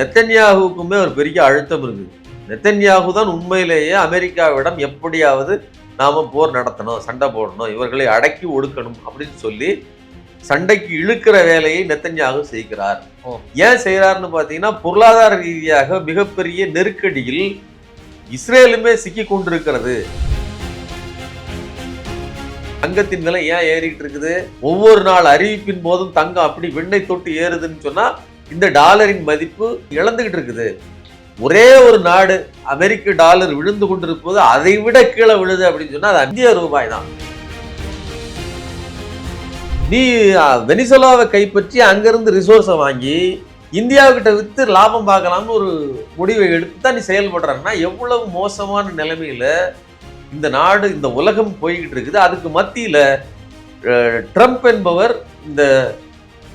நெத்தன்யாகுவுக்குமே ஒரு பெரிய அழுத்தம் இருக்குது நெத்தன்யாகு தான் உண்மையிலேயே அமெரிக்காவிடம் எப்படியாவது நாம போர் நடத்தணும் சண்டை போடணும் இவர்களை அடக்கி ஒடுக்கணும் அப்படின்னு சொல்லி சண்டைக்கு இழுக்கிற வேலையை நெத்தன்யாகு செய்கிறார். ஏன் செய்கிறாருன்னு பார்த்தீங்கன்னா பொருளாதார ரீதியாக மிகப்பெரிய நெருக்கடியில் இஸ்ரேலுமே சிக்கி கொண்டிருக்கிறது. தங்கத்தின் விலை ஏன் ஏறிட்டு இருக்குது? ஒவ்வொரு நாள் அறிவிப்பின் போதும் தங்கம் அப்படி விண்ணை தொட்டு ஏறுதுன்னு சொன்னா இந்த டாலரின் மதிப்பு இழந்துகிட்டு இருக்குது. ஒரே ஒரு நாடு அமெரிக்க டாலர் விழுந்து கொண்டிருப்பது அதை விட கீழே விழுது அப்படின்னு சொன்னால் அது இந்திய ரூபாய் தான். நீ அஹ், வெனிசுலாவை கைப்பற்றி அங்கிருந்து ரிசோர்ஸை வாங்கி இந்தியாவுக்கிட்ட விற்று லாபம் பார்க்கலாம்னு ஒரு முடிவை எடுத்து தான் நீ செயல்படுறாங்கன்னா எவ்வளவு மோசமான நிலைமையில் இந்த நாடு இந்த உலகம் போய்கிட்டு இருக்குது. அதுக்கு மத்தியில் ட்ரம்ப் என்பவர் இந்த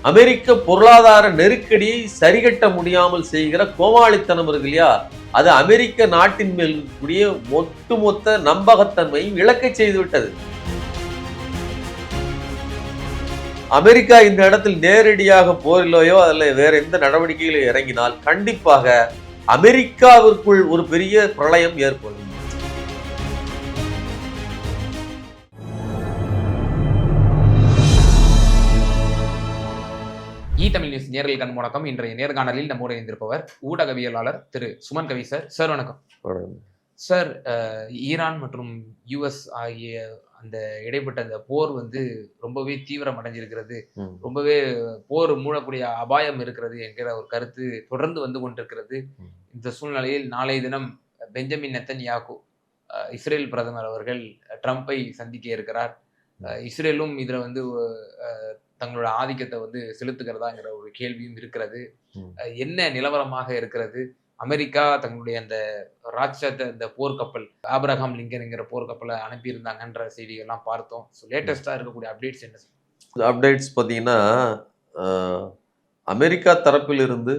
அமெரிக்க பொருளாதார நெருக்கடியை சரிகட்ட முடியாமல் செய்கிற கோமாளித்தனம் இருக்கு இல்லையா? அது அமெரிக்க நாட்டின் மேல் கூடிய ஒட்டுமொத்த நம்பகத்தன்மையும் இழக்கச் செய்துவிட்டது அமெரிக்கா இந்த இடத்தில் நேரடியாக போரிலோயோ அதில் வேற எந்த நடவடிக்கையிலோ இறங்கினால் கண்டிப்பாக அமெரிக்காவிற்குள் ஒரு பெரிய பிரளயம் ஏற்படும். தமிழ் நியூஸ் நேரல் கண் வணக்கம் இன்றைய நேர்காணலில் நம்மோடு இணைந்திருப்பவர் ஊடகவியலாளர் திரு சுமன் கவி சார். சார் வணக்கம். சார் ஈரான் மற்றும் யுஎஸ் ஆகிய அந்த இடைப்பட்ட அந்த போர் வந்து ரொம்பவே தீவிரம் அடைஞ்சிருக்கிறது. ரொம்பவே போர் மூழக்கூடிய அபாயம் இருக்கிறது என்கிற ஒரு கருத்து தொடர்ந்து வந்து கொண்டிருக்கிறது. இந்த சூழ்நிலையில் நாளைய தினம் பெஞ்சமின் நெத்தன்யாகு அஹ், இஸ்ரேல் பிரதமர் அவர்கள் ட்ரம்ப்பை சந்திக்க இருக்கிறார். இஸ்ரேலும் இதுல வந்து தங்களோட ஆதிக்கத்தை வந்து செலுத்துகிறதாங்கிற ஒரு கேள்வியும் இருக்கிறது. என்ன நிலவரமாக இருக்கிறது? அமெரிக்கா தங்களுடைய அந்த ராட்சத இந்த போர்க்கப்பல் ஆபிரகாம் லிங்கன்ங்கிற போர்க்கப்பலை அனுப்பியிருந்தாங்கன்ற செய்திகள்லாம் பார்த்தோம். ஸோ லேட்டஸ்டா இருக்கக்கூடிய அப்டேட்ஸ் என்ன சார் அப்டேட்ஸ் பார்த்தீங்கன்னா அமெரிக்கா தரப்பிலிருந்து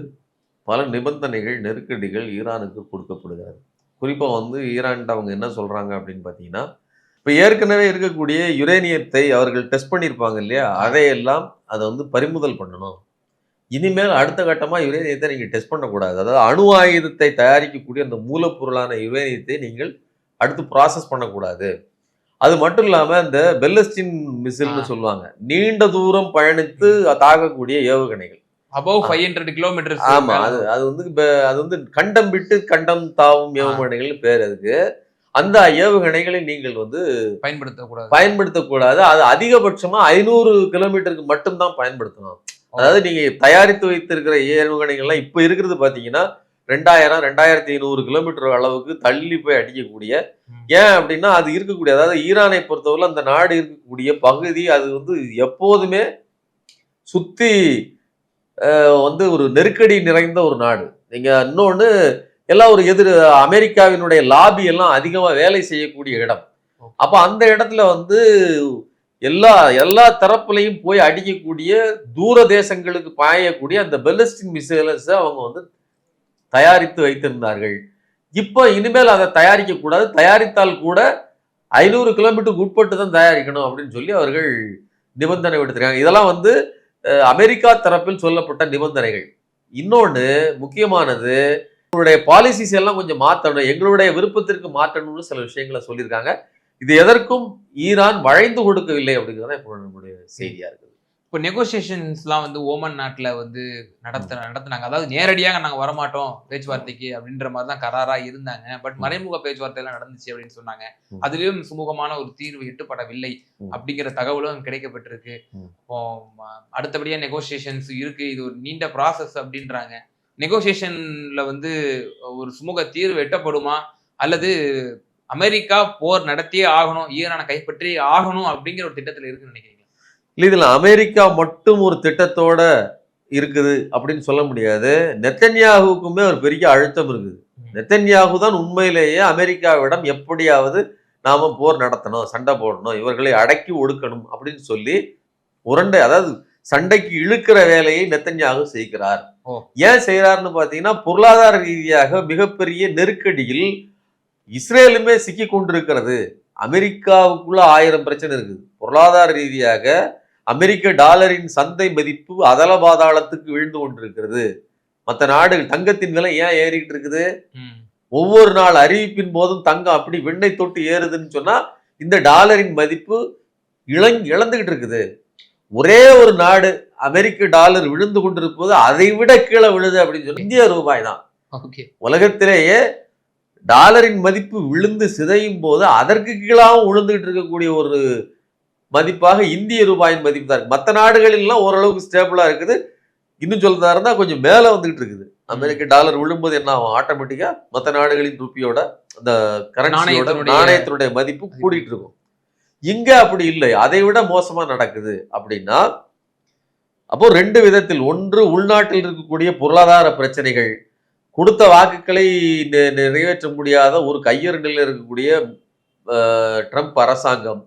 பல நிபந்தனைகள் நெருக்கடிகள் ஈரானுக்கு கொடுக்கப்படுகிறது. குறிப்பாக வந்து ஈரான்ட்டு அவங்க என்ன சொல்கிறாங்க அப்படின்னு பார்த்தீங்கன்னா இப்போ ஏற்கனவே இருக்கக்கூடிய யுரேனியத்தை அவர்கள் டெஸ்ட் பண்ணியிருப்பாங்க இல்லையா? அதையெல்லாம் அதை வந்து பறிமுதல் பண்ணணும். இனிமேல் அடுத்த கட்டமாக யுரேனியத்தை நீங்கள் டெஸ்ட் பண்ணக்கூடாது. அதாவது அணு ஆயுதத்தை தயாரிக்கக்கூடிய அந்த மூலப்பொருளான யுரேனியத்தை நீங்கள் அடுத்து ப்ராசஸ் பண்ணக்கூடாது. அது மட்டும் இல்லாமல் இந்த பெல்லஸ்டின் மிசில்னு. சொல்லுவாங்க. நீண்ட தூரம் பயணித்து தாக்கக்கூடிய ஏவுகணைகள். அபவ் ஃபைவ் ஹண்ட்ரட் கிலோமீட்டர் ஆமா அது அது வந்து இப்ப- அது வந்து கண்டம் விட்டு கண்டம் தாவும் ஏவுகணைகள் பேர் அதுக்கு. அந்த ஏவுகணைகளை நீங்கள் வந்து பயன்படுத்தக்கூடாது. பயன்படுத்தக்கூடாது. அது அதிகபட்சமா ஐநூறு கிலோமீட்டருக்கு மட்டும்தான் பயன்படுத்தணும். அதாவது நீங்க தயாரித்து வைத்திருக்கிற ஏவுகணைகள்லாம் இப்ப இருக்கிறது பாத்தீங்கன்னா ரெண்டாயிரம் ரெண்டாயிரத்தி ஐநூறு கிலோமீட்டர் அளவுக்கு தள்ளி போய் அடிக்கக்கூடிய. ஏன் அப்படின்னா அது இருக்கக்கூடிய அதாவது ஈரானை பொறுத்தவரை அந்த நாடு இருக்கக்கூடிய பகுதி அது வந்து எப்போதுமே சுத்தி வந்து ஒரு நெருக்கடி நிறைந்த ஒரு நாடு. நீங்க இன்னொன்னு எல்லாம் ஒரு எதிர் அமெரிக்காவினுடைய லாபி எல்லாம் அதிகமாக வேலை செய்யக்கூடிய இடம். அப்போ அந்த இடத்துல வந்து எல்லா எல்லா தரப்புலையும் போய் அடிக்கக்கூடிய தூர தேசங்களுக்கு பாயக்கூடிய அந்த பெலிஸ்டிக் மிசைல்ஸ் அவங்க வந்து தயாரித்து வைத்திருந்தார்கள். இப்போ இனிமேல் அதை தயாரிக்க கூடாது. தயாரித்தால் கூட ஐநூறு கிலோமீட்டருக்கு உட்பட்டு தான் தயாரிக்கணும் அப்படின்னு சொல்லி அவர்கள் நிபந்தனை விடுத்திருக்காங்க. இதெல்லாம் வந்து அமெரிக்கா தரப்பில் சொல்லப்பட்ட நிபந்தனைகள். இன்னொன்று முக்கியமானது உங்களுடைய பாலிசிஸ் எல்லாம் கொஞ்சம் மாற்றணும் எங்களுடைய விருப்பத்திற்கு மாற்றணும்னு சில விஷயங்களை சொல்லியிருக்காங்க. இது எதற்கும் ஈரான் வளைந்து கொடுக்கவில்லை அப்படிங்கிறது இப்போ நம்முடைய செய்தியா இருக்குது. இப்போ நெகோசியேஷன்ஸ்லாம் வந்து ஓமன் நாட்டில் வந்து நடத்த நடத்துனாங்க. அதாவது நேரடியாக நாங்கள் வரமாட்டோம் பேச்சுவார்த்தைக்கு அப்படின்ற மாதிரி தான் கராரா இருந்தாங்க. பட் மறைமுக பேச்சுவார்த்தைலாம் நடந்துச்சு அப்படின்னு சொன்னாங்க. அதுலயும் சுமூகமான ஒரு தீர்வு எட்டுப்படவில்லை. அப்படிங்கிற தகவலும் கிடைக்கப்பட்டிருக்கு. இப்போ ம- அடுத்தபடியா நெகோசியேஷன்ஸ் இருக்கு. இது ஒரு நீண்ட ப்ராசஸ் அப்படின்றாங்க. நெகோசியேஷன்ல வந்து ஒரு சுமூக தீர்வு எட்டப்படுமா? அல்லது அமெரிக்கா போர் நடத்தியே ஆகணும் ஈரானை கைப்பற்றியே ஆகணும் அப்படிங்கிற ஒரு திட்டத்துல இருக்குன்னு நினைக்கிறீங்க? இல்ல இதுல அமெரிக்கா மட்டும் ஒரு திட்டத்தோட இருக்குது அப்படின்னு சொல்ல முடியாது. நெத்தன்யாகுவுக்குமே ஒரு பெரிய அழுத்தம் இருக்குது. நெத்தன்யாகு தான் உண்மையிலேயே அமெரிக்காவிடம் எப்படியாவது நாம போர் நடத்தணும் சண்டை போடணும் இவர்களை அடக்கி ஒடுக்கணும் அப்படின்னு சொல்லி உரண்டை அதாவது சண்டைக்கு இழுக்கிற வேலையை நெத்தன்யாகு செய்கிறார். ஏன் செய்கிறார்னு பார்த்தீங்கன்னா பொருளாதார ரீதியாக மிகப்பெரிய நெருக்கடியில் இஸ்ரேலுமே சிக்கி கொண்டிருக்கிறது. அமெரிக்காவுக்குள்ள ஆயிரம் பிரச்சனை இருக்குது. பொருளாதார ரீதியாக அமெரிக்க டாலரின் சந்தை மதிப்பு அதல பாதாளத்துக்கு விழுந்து கொண்டிருக்கிறது. மற்ற நாடுகள் தங்கத்தின் விலை ஏன் ஏறிக்கிட்டு இருக்குது. ஒவ்வொரு நாள் அறிவிப்பின் போதும் தங்கம் அப்படி விண்ணை தொட்டு ஏறுதுன்னு சொன்னா இந்த டாலரின் மதிப்பு இளங் இழந்துகிட்டு இருக்குது. ஒரே ஒரு நாடு அமெரிக்க டாலர் விழுந்து கொண்டிருப்பது அதை விட கீழே விழுது அப்படின்னு சொல்லி இந்திய ரூபாய் தான். உலகத்திலேயே டாலரின் மதிப்பு விழுந்து சிதையும் போது அதற்கு கீழாகவும் விழுந்துகிட்டு இருக்கக்கூடிய ஒரு மதிப்பாக இந்திய ரூபாயின் மதிப்பு தான் இருக்கு. மற்ற நாடுகளெல்லாம் ஓரளவுக்கு ஸ்டேபிளா இருக்குது. இன்னும் சொல்றதா இருந்தா கொஞ்சம் மேல வந்துகிட்டு இருக்குது. அமெரிக்க டாலர் விழும்போது என்ன ஆகும்? ஆட்டோமேட்டிக்கா மற்ற நாடுகளின் ருப்பியோட அந்த கரன்சியோட நாணயத்தினுடைய மதிப்பு கூடிட்டு இருக்கும். இங்க அப்படி இல்லை. அதை விட மோசமா நடக்குது அப்படின்னா அப்போ ரெண்டு விதத்தில் ஒன்று உள்நாட்டில் இருக்கக்கூடிய பொருளாதார பிரச்சனைகள். கொடுத்த வாக்குகளை நிறைவேற்ற முடியாத ஒரு கையறு நிலையில் இருக்கக்கூடிய ட்ரம்ப் அரசாங்கம்.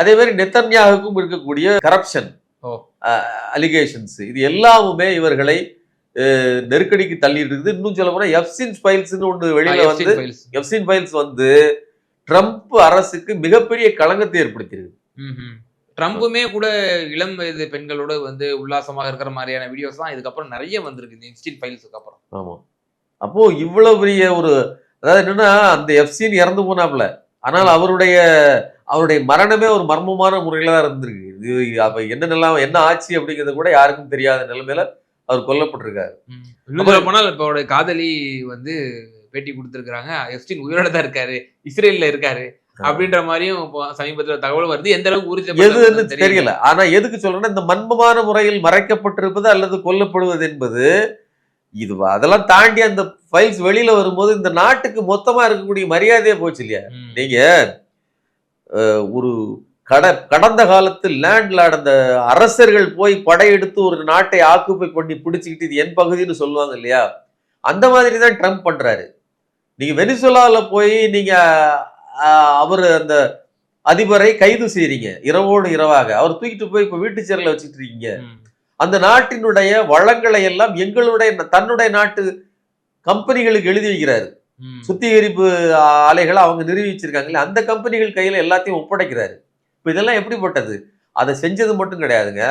அதே மாதிரி நெத்தன்யாவுக்கும் இருக்கக்கூடிய கரப்ஷன். அலிகேஷன்ஸ் இது எல்லாமுமே இவர்களை நெருக்கடிக்கு தள்ளி இருக்குது. இன்னும் சொல்ல போனா எஃப்சின் ஃபைல்ஸ்னு ஒன்று வெளியில வந்து எஃப்சின் ஃபைல்ஸ் வந்து ட்ரம்ப் அரசுக்கு மிகப்பெரிய களங்கத்தை ஏற்படுத்தியிருக்கு. ம்ஹும். ட்ரம்புமே கூட இளம் வயது பெண்களோட வந்து உல்லாசமாக இருக்கிற மாதிரியான வீடியோஸ் தான் இதுக்கப்புறம் நிறைய வந்திருக்கு இந்த இன்ஸ்டின் ஃபைல்ஸுக்கு அப்புறம். ஆமா. அப்போ இவ்வளவு பெரிய ஒரு அதாவது என்னன்னா அந்த எஃப்சின் இறந்து போனாப்ல ஆனால் அவருடைய அவருடைய மரணமே ஒரு மர்மமான முறையில தான் இருந்திருக்கு. இது அப்ப என்ன நிலம் என்ன ஆச்சு அப்படிங்கிறது கூட யாருக்கும் தெரியாத நிலைமையில அவர் கொல்லப்பட்டிருக்காரு. போனால் இப்போ அவருடைய காதலி வந்து பேட்டி கொடுத்திருக்காங்க எஸ்டின் உயிரோட தான் இருக்காரு. இஸ்ரேல்ல இருக்காரு. அப்படின்ற மாதிரியும் சமீபத்துல தகவல் வருது. எந்த அளவுக்கு உறுதி தெரியல. ஆனா எதுக்கு சொல்றேன்னா இந்த மர்மமான முறையில் மறைக்கப்பட்டிருப்பது அல்லது கொல்லப்படுவது என்பது இது அதெல்லாம் தாண்டி அந்த ஃபைல்ஸ் வெளியில வரும்போது இந்த நாட்டுக்கு மொத்தமா இருக்கக்கூடிய மரியாதையே போச்சு இல்லையா? நீங்க ஒரு கட கடந்த காலத்தில் லேண்ட்ல அந்த அரசர்கள் போய் படையெடுத்து ஒரு நாட்டை ஆக்குப்பை பண்ணி பிடிச்சிக்கிட்டு இது என் பகுதின்னு சொல்லுவாங்க இல்லையா? அந்த மாதிரி தான் ட்ரம்ப் பண்றாரு. நீங்க வெனிசுலால போய் நீங்க அஹ், அவர் அந்த அதிபரை கைது செய்றீங்க இரவோடு இரவாக. அவர் தூக்கிட்டு போய் இப்ப வீட்டு சேரில் வச்சுட்டு இருக்கீங்க. அந்த நாட்டினுடைய வளங்களை எல்லாம் எங்களுடைய தன்னுடைய நாட்டு கம்பெனிகளுக்கு எழுதி வைக்கிறாரு. சுத்திகரிப்பு ஆலைகளை அவங்க நிரூபிச்சிருக்காங்கல்ல அந்த கம்பெனிகள் கையில எல்லாத்தையும் ஒப்படைக்கிறாரு. இப்ப இதெல்லாம் எப்படிப்பட்டது? அதை செஞ்சது மட்டும் கிடையாதுங்க.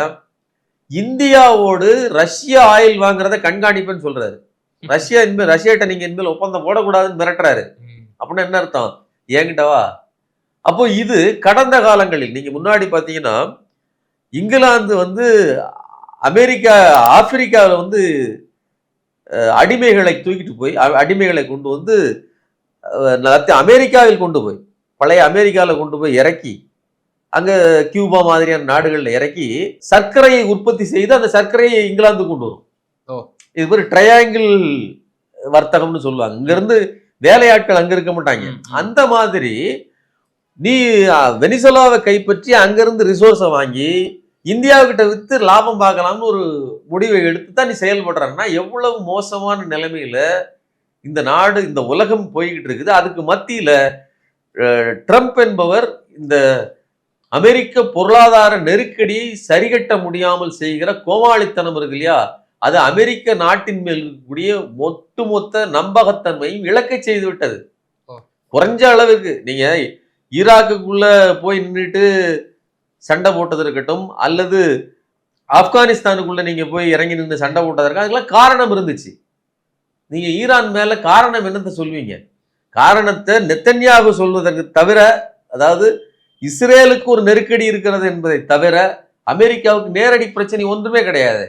இந்தியாவோடு ரஷ்ய ஆயில் வாங்குறத கண்காணிப்புன்னு சொல்றாரு. ரஷ்யா இனிமேல் ரஷ்யாட்ட நீங்க இனிமேல் ஒப்பந்தம் போடக்கூடாதுன்னு மிரட்டுறாரு. அப்படின்னா என்ன அர்த்தம்? என்கிட்ட வா. அப்போ இது கடந்த காலங்களில் நீங்க முன்னாடி பாத்தீங்கன்னா இங்கிலாந்து வந்து அமெரிக்கா ஆப்பிரிக்காவில் வந்து அடிமைகளை தூக்கிட்டு போய் அடிமைகளை கொண்டு வந்து அமெரிக்காவில் கொண்டு போய் பழைய அமெரிக்காவில் கொண்டு போய் இறக்கி அங்க கியூபா மாதிரியான நாடுகளில் இறக்கி சர்க்கரையை உற்பத்தி செய்து அந்த சர்க்கரையை இங்கிலாந்து கொண்டு வரும். இது ஒரு ட்ரையாங்கிள் வர்த்தகம்னு சொல்லுவாங்க. இங்க இருந்து வேலையாட்கள் அங்க இருக்க மாட்டாங்க. அந்த மாதிரி நீ வெனிசுலாவை கைப்பற்றி அங்கிருந்து ரிசோர்ஸை வாங்கி இந்தியாவுக்கிட்ட வித்து லாபம் பார்க்கலாம்னு ஒரு முடிவை எடுத்து தான் நீ செயல்படுறாங்கன்னா எவ்வளவு மோசமான நிலைமையில இந்த நாடு இந்த உலகம் போய்கிட்டு இருக்குது. அதுக்கு மத்தியில ட்ரம்ப் என்பவர் இந்த அமெரிக்க பொருளாதார நெருக்கடியை சரிகட்ட முடியாமல் செய்கிற கோமாளித்தனம் இருக்கு இல்லையா? அது அமெரிக்க நாட்டின் மேல் இருக்கக்கூடிய ஒட்டுமொத்த நம்பகத்தன்மையும் இழக்க செய்து விட்டது. குறைஞ்ச அளவுக்கு நீங்க ஈராக்குக்குள்ள போய் நின்றுட்டு சண்டை போட்டது இருக்கட்டும் அல்லது ஆப்கானிஸ்தானுக்குள்ள நீங்க போய் இறங்கி நின்று சண்டை போட்டதற்கு அதுக்கெல்லாம் காரணம் இருந்துச்சு. நீங்க ஈரான் மேல காரணம் என்னத்தை சொல்வீங்க? காரணத்தை நெத்தன்யாகு சொல்வதற்கு தவிர அதாவது இஸ்ரேலுக்கு ஒரு நெருக்கடி இருக்கிறது என்பதை தவிர அமெரிக்காவுக்கு நேரடி பிரச்சனை ஒன்றுமே கிடையாது.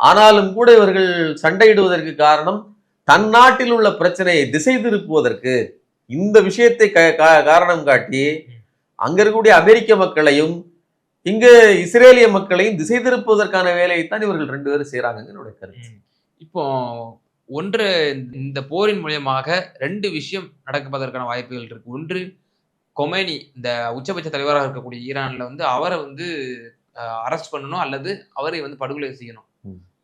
ஆனாலும் கூட இவர்கள் சண்டையிடுவதற்கு காரணம் தன் நாட்டில் உள்ள பிரச்சனையை திசை திருப்புவதற்கு இந்த விஷயத்தை க- காரணம் காட்டி அங்க இருக்கக்கூடிய அமெரிக்க மக்களையும் இங்கு இஸ்ரேலிய மக்களையும் திசை திருப்புவதற்கான வேலையைத்தான் இவர்கள் ரெண்டு பேரும் செய்யறாங்க என்னுடைய கருத்து. இப்போ ஒன்று இந்த போரின் மூலியமாக ரெண்டு விஷயம் நடப்பதற்கான வாய்ப்புகள் இருக்கு. ஒன்று கொமேனி இந்த உச்சபட்ச தலைவராக இருக்கக்கூடிய ஈரான்ல வந்து அவரை வந்து அரெஸ்ட் பண்ணணும் அல்லது அவரை வந்து படுகொலை செய்யணும்.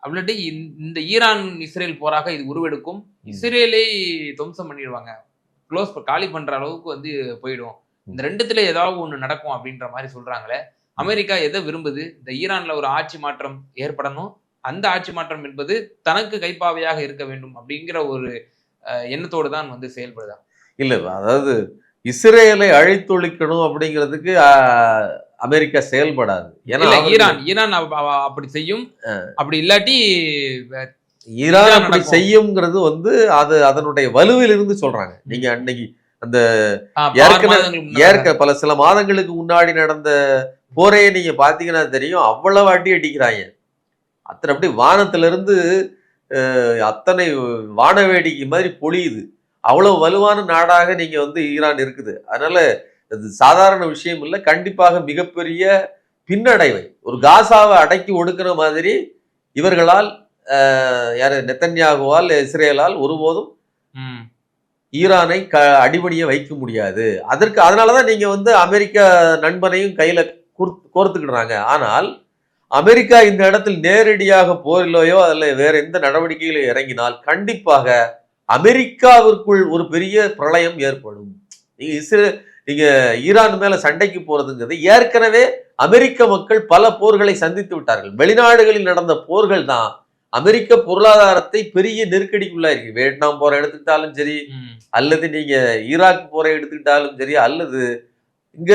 அப்படின்ட்டு இந்த- ஈரான் இஸ்ரேல் போராக இது உருவெடுக்கும். இஸ்ரேலை துவம்சம் பண்ணிடுவாங்க. க்ளோஸ் காலி பண்ற அளவுக்கு வந்து போயிடும். இந்த ரெண்டுத்துல ஏதாவது ஒண்ணு நடக்கும் அப்படின்ற மாதிரி சொல்றாங்களே அமெரிக்கா எதை விரும்புது? இந்த ஈரான்ல ஒரு ஆட்சி மாற்றம் ஏற்படணும். அந்த ஆட்சி மாற்றம் என்பது தனக்கு கைப்பாவையாக இருக்க வேண்டும் அப்படிங்கிற ஒரு எண்ணத்தோடு தான் வந்து செயல்படுதா? இல்ல அதாவது இஸ்ரேலை அழித்தொழிக்கணும் அப்படிங்கிறதுக்கு அமெரிக்கா செயல்படாது. ஏன்னா ஈரான் ஈரான் அப்படி செய்யும். அப்படி இல்லாட்டி ஈரான் அப்படி. செய்யுங்கிறது வந்து அது அதனுடைய வலுவில் இருந்து சொல்றாங்க. நீங்க அன்னைக்கு அந்த ஏற்கனவே-. ஏற்க பல சில மாதங்களுக்கு முன்னாடி நடந்த போரையே நீங்க பாத்தீங்கன்னா தெரியும் அவ்வளவு அடி அடிக்கிறாங்க. அத்தனை அப்படி வானத்துல இருந்து அஹ், அத்தனை வான வேடிக்கை மாதிரி பொழியுது. அவ்வளவு வலுவான நாடாக நீங்க வந்து ஈரான் இருக்குது. அதனால அது சாதாரண விஷயம் இல்லை. கண்டிப்பாக மிகப்பெரிய பின்னடைவை ஒரு காசாவை அடக்கி ஒடுக்குற மாதிரி இவர்களால் யாரு நெத்தன்யாகுவால் இஸ்ரேலால் ஒருபோதும். ஈரானை க அடிபணிய வைக்க முடியாது. அதற்கு அதனாலதான் நீங்க வந்து அமெரிக்க நண்பனையும் கையில குர்த்- கோர்த்துக்கிடுறாங்க. ஆனால் அமெரிக்கா இந்த இடத்தில் நேரடியாக போரிலோயோ அல்ல வேற எந்த நடவடிக்கையில இறங்கினால் கண்டிப்பாக அமெரிக்காவிற்குள் ஒரு பெரிய பிரளயம் ஏற்படும். நீங்க இஸ்ரே நீங்க ஈரான் மேல சண்டைக்கு போறதுங்கிறது ஏற்கனவே அமெரிக்க மக்கள் பல போர்களை சந்தித்து விட்டார்கள் வெளிநாடுகளில் நடந்த போர்கள் தான் அமெரிக்க பொருளாதாரத்தை பெரிய நெருக்கடிக்குள்ளாயிருக்கு வியட்நாம் போற எடுத்துக்கிட்டாலும் சரி. அல்லது நீங்க ஈராக் போற எடுத்துக்கிட்டாலும் சரி அல்லது இங்க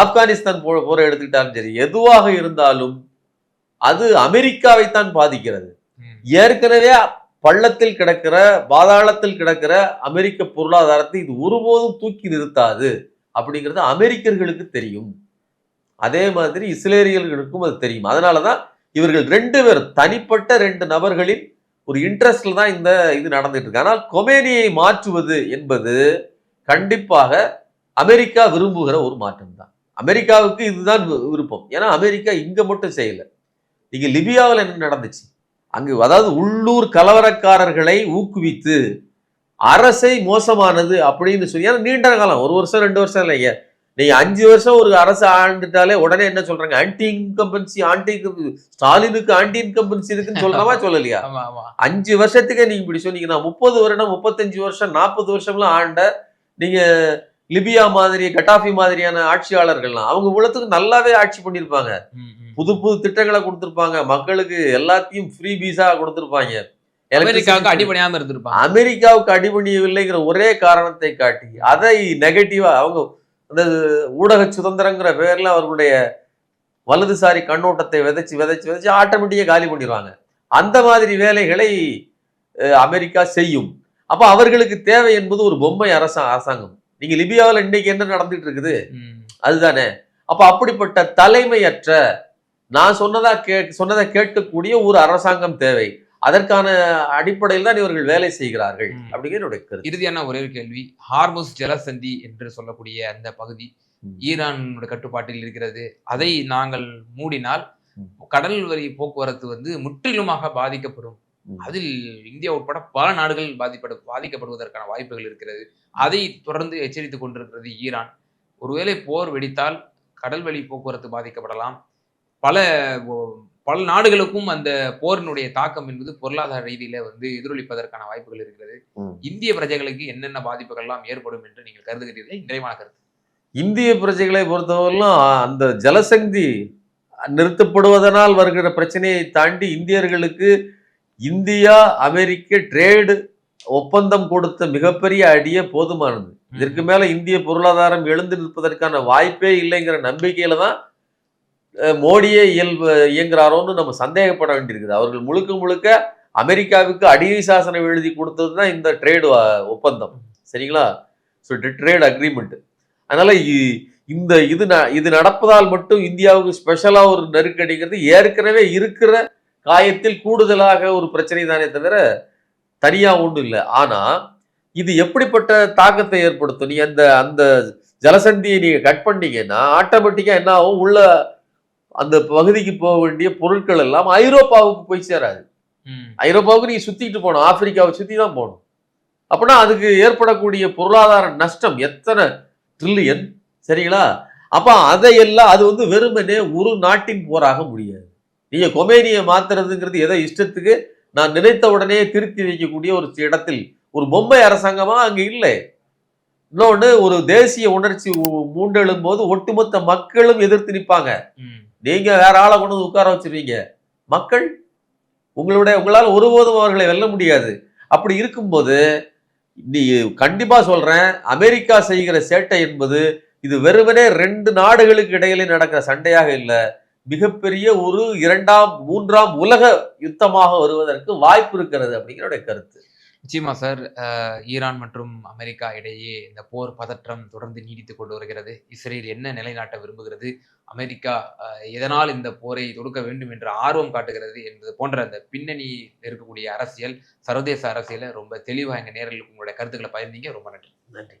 ஆப்கானிஸ்தான் போ போற எடுத்துக்கிட்டாலும் சரி எதுவாக இருந்தாலும் அது அமெரிக்காவைத்தான் பாதிக்கிறது. ஏற்கனவே பள்ளத்தில் கிடக்கிற பாதாளத்தில் கிடக்கிற அமெரிக்க பொருளாதாரத்தை இது ஒருபோதும் தூக்கி நிறுத்தாது அப்படிங்கிறது அமெரிக்கர்களுக்கு தெரியும். அதே மாதிரி இஸ்ரேலியர்களுக்கும் அது தெரியும். அதனாலதான் இவர்கள் ரெண்டு பேர் தனிப்பட்ட ரெண்டு நபர்களின் ஒரு இன்ட்ரெஸ்ட்ல தான் இந்த இது நடந்துட்டு இருக்கு. ஆனால் கொமேனியை மாற்றுவது என்பது கண்டிப்பாக அமெரிக்கா விரும்புகிற ஒரு மாற்றம் தான். அமெரிக்காவுக்கு இதுதான் வி- விருப்பம். ஏன்னா அமெரிக்கா இங்கே மட்டும் செய்யலை. நீங்கள் லிபியாவில் என்ன நடந்துச்சு? அங்கு அதாவது உள்ளூர் கலவரக்காரர்களை ஊக்குவித்து அரசை மோசமானது அப்படின்னு சொல்லி ஏன்னா நீண்ட காலம் ஒரு வருஷம் ரெண்டு வருஷம் இல்லைங்க நீங்க அஞ்சு வருஷம் ஒரு அரசு ஆண்டுட்டாலே உடனே என்ன சொல்றாங்க? ஆன்டி இன்கம்பன்சி ஆன்டி ஸ்டாலினுக்கு ஆன்டி இன்கம்பன்சி இருக்குன்னு சொல்றமா சொல்லலையா? அஞ்சு வருஷத்துக்கே நீங்க இப்படி சொன்னீங்கன்னா முப்பது வருடம் முப்பத்தஞ்சு வருஷம் நாற்பது வருஷம்லாம் ஆண்ட நீங்க லிபியா மாதிரி கட்டாஃபி மாதிரியான ஆட்சியாளர்கள்லாம் அவங்க இவ்வளவுக்கு நல்லாவே ஆட்சி பண்ணியிருப்பாங்க. புது புது திட்டங்களை கொடுத்திருப்பாங்க. மக்களுக்கு எல்லாத்தையும் ஃப்ரீ பீஸா கொடுத்திருப்பாங்க. அமெரிக்காவுக்கு அடிபணியாம இருந்திருப்பாங்க. அமெரிக்காவுக்கு அடிபணியவில்லைங்கிற ஒரே காரணத்தை காட்டி அதை நெகட்டிவா அவங்க அந்த ஊடக சுதந்திரங்கிற பேர்ல அவர்களுடைய வலதுசாரி கண்ணோட்டத்தை விதைச்சு விதைச்சு விதைச்சு ஆட்டோமேட்டிக்கா காலி பண்ணிடுவாங்க. அந்த மாதிரி வேலைகளை அமெரிக்கா செய்யும். அப்ப அவர்களுக்கு தேவை என்பது ஒரு பொம்மை அரசா அரசாங்கம். நீங்க லிபியாவில் இன்னைக்கு என்ன நடந்துட்டு இருக்குது. அதுதானே அப்ப அப்படிப்பட்ட தலைமையற்ற நான் சொன்னதா கே சொன்னதை கேட்கக்கூடிய ஒரு அரசாங்கம் தேவை அதற்கான அடிப்படையில் தான் இவர்கள் வேலை செய்கிறார்கள். அப்படிங்கிற என்னுடைய கருத்து இறுதியான ஒரே ஒரு கேள்வி ஹார்முஸ் ஜலசந்தி என்று சொல்லக்கூடிய அந்த பகுதி. ஈரானோட கட்டுப்பாட்டில் இருக்கிறது அதை நாங்கள் மூடினால். கடல் வழி போக்குவரத்து வந்து முற்றிலுமாக பாதிக்கப்படும். அதில் இந்தியா உட்பட பல நாடுகள் பாதிப்படு பாதிக்கப்படுவதற்கான வாய்ப்புகள் இருக்கிறது. அதை தொடர்ந்து எச்சரித்துக் கொண்டிருக்கிறது ஈரான். ஒருவேளை போர் வெடித்தால் கடல் வழி போக்குவரத்து பாதிக்கப்படலாம். பல பல நாடுகளுக்கும் அந்த போரினுடைய தாக்கம் என்பது பொருளாதார ரீதியில வந்து எதிரொலிப்பதற்கான வாய்ப்புகள் இருக்கிறது. இந்திய பிரஜைகளுக்கு என்னென்ன பாதிப்புகள்லாம் ஏற்படும் என்று நீங்கள் கருதுகிறீர்கள்? நிறைவான கருத்து. இந்திய பிரஜைகளை பொறுத்தவரையிலும் அந்த ஜலசந்தி நிறுத்தப்படுவதனால் வருகிற பிரச்சனையை தாண்டி இந்தியர்களுக்கு இந்தியா அமெரிக்க ட்ரேடு ஒப்பந்தம் கொடுத்த மிகப்பெரிய அடியே போதுமானது. இதற்கு மேல இந்திய பொருளாதாரம் எழுந்து நிற்பதற்கான வாய்ப்பே இல்லைங்கிற நம்பிக்கையில தான் மோடியே இயல்பு இயங்குறாரோன்னு நம்ம சந்தேகப்பட வேண்டியிருக்குது. அவர்கள் முழுக்க முழுக்க அமெரிக்காவுக்கு அடியை சாசனம் எழுதி கொடுத்தது தான் இந்த ட்ரேடு ஒப்பந்தம். சரிங்களா? ஸோ ட்ரேட் அக்ரிமெண்ட் அதனால இந்த இது இது நடப்பதால் மட்டும் இந்தியாவுக்கு ஸ்பெஷலா ஒரு நெருக்கடிங்கிறது ஏற்கனவே இருக்கிற காயத்தில் கூடுதலாக ஒரு பிரச்சனை தானே தவிர தனியா ஒன்றும் இல்லை. ஆனா இது எப்படிப்பட்ட தாக்கத்தை ஏற்படுத்தும்? நீ அந்த அந்த ஜலசந்தியை நீங்க கட் பண்ணீங்கன்னா ஆட்டோமேட்டிக்கா என்ன ஆகும்? உள்ள அந்த பகுதிக்கு போக வேண்டிய பொருட்கள் எல்லாம் ஐரோப்பாவுக்கு போய் சேராது. ஐரோப்பாவுக்கு நீங்க சுத்திட்டு போகணும். ஆப்பிரிக்காவை சுத்தி தான் போகணும். அப்படின்னா அதுக்கு ஏற்படக்கூடிய பொருளாதார நஷ்டம் எத்தனை ட்ரில்லியன் சரிங்களா? அப்ப அதையெல்லாம் அது வந்து வெறுமனே ஒரு நாட்டின் போராக முடியாது. நீங்க கொமேனியை மாத்துறதுங்கிறது எதை இஷ்டத்துக்கு? நான் நினைத்த உடனே திருத்தி வைக்கக்கூடிய ஒரு இடத்தில். ஒரு பொம்மை அரசாங்கமா? அங்க இல்லை. இன்னொன்னு ஒரு தேசிய உணர்ச்சி மூண்டெழும் போது ஒட்டுமொத்த மக்களும் எதிர்த்து நிற்பாங்க. நீங்க வேற ஆளை கொண்டு வந்து உட்கார வச்சிருவீங்க. மக்கள் உங்களுடைய உங்களால் ஒருபோதும் அவர்களை வெல்ல முடியாது. அப்படி இருக்கும்போது நீ கண்டிப்பா சொல்றேன் அமெரிக்கா செய்கிற சேட்டை என்பது இது வெறுமனே ரெண்டு நாடுகளுக்கு இடையிலே நடக்கிற சண்டையாக இல்லை. மிகப்பெரிய ஒரு இரண்டாம் மூன்றாம் உலக யுத்தமாக வருவதற்கு வாய்ப்பு இருக்கிறது அப்படிங்கிற என்னுடைய கருத்து. நிச்சயமா சார். ஈரான் மற்றும் அமெரிக்கா இடையே இந்த போர் பதற்றம் தொடர்ந்து நீடித்துக் கொண்டு வருகிறது. இஸ்ரேல் என்ன நிலைநாட்ட விரும்புகிறது? அமெரிக்கா எதனால் இந்த போரை தொடுக்க வேண்டும் என்ற ஆர்வம் காட்டுகிறது என்பது போன்ற அந்த பின்னணி இருக்கக்கூடிய அரசியல் சர்வதேச அரசியலை ரொம்ப தெளிவாக எங்க நேரில் உங்களுடைய கருத்துக்களை பகிர்ந்தீங்க. ரொம்ப நன்றி. நன்றி.